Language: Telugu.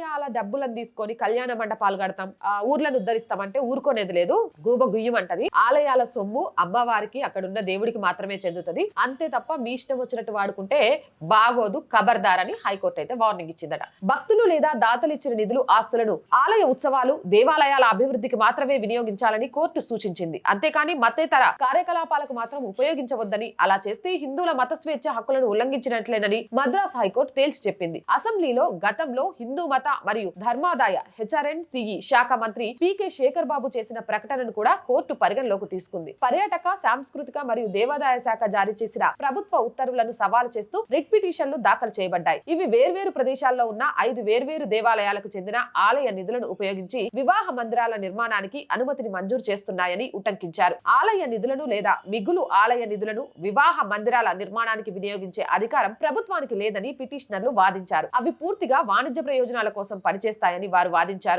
ఆలయాల డబ్బులను తీసుకొని కళ్యాణ మండపాలు కడతాం. ఆ ఊర్లను ఉద్ధరిస్తామంటే ఊరుకోనేది లేదు. గూబ గుయ్యమంటది ఆలయాల సొమ్ము అమ్మవారికి అక్కడున్న దేవుడికి మాత్రమే చెందుతుంది. అంతే తప్ప మీ ఇష్టం వచ్చినట్టు వాడుకుంటే బాగోదు ఖబర్దార్ అని హైకోర్టు అయితే వార్నింగ్ ఇచ్చిందట. భక్తులు లేదా దాతలు ఇచ్చిన నిధులు ఆస్తులను ఆలయ ఉత్సవాలు దేవాలయాల అభివృద్ధికి మాత్రమే వినియోగించాలని కోర్టు సూచించింది. అంతేకాని మతేతర కార్యకలాపాలకు మాత్రం ఉపయోగించవద్దని అలా చేస్తే హిందువుల మత స్వేచ్ఛ హక్కులను ఉల్లంఘించినట్లేనని మద్రాస్ హైకోర్టు తేల్చి చెప్పింది. అసెంబ్లీలో గతంలో హిందూ మత మరియు ధర్మాదాయ హెచ్ఆర్ఎన్ సిఈ శాఖ మంత్రి పీకే శేఖర్ బాబు చేసిన ప్రకటనను కూడా కోర్టు పరిగణలోకి తీసుకుంది. పర్యాటక సాంస్కృతిక మరియు దేవాదాయ శాఖ జారీ చేసిన ప్రభుత్వ ఉత్తర్వులను సవాలు చేస్తూ రిట్ పిటిషన్లు దాఖలు చేయబడ్డాయి. ఇవి వేర్వేరు ప్రదేశాల్లో ఉన్న ఐదు వేర్వేరు దేవాలయాలకు చెందిన ఆలయ నిధులను ఉపయోగించి వివాహ మందిరాల నిర్మాణానికి అనుమతిని మంజూరు చేస్తున్నాయని ఉటంకించారు. ఆలయ నిధులను లేదా మిగులు ఆలయ నిధులను వివాహ మందిరాల నిర్మాణానికి వినియోగించే అధికారం ప్రభుత్వానికి లేదని పిటిషనర్లు వాదించారు. అవి పూర్తిగా వాణిజ్య ప్రయోజనాల కోసం పనిచేస్తాయని వారు వాదించారు.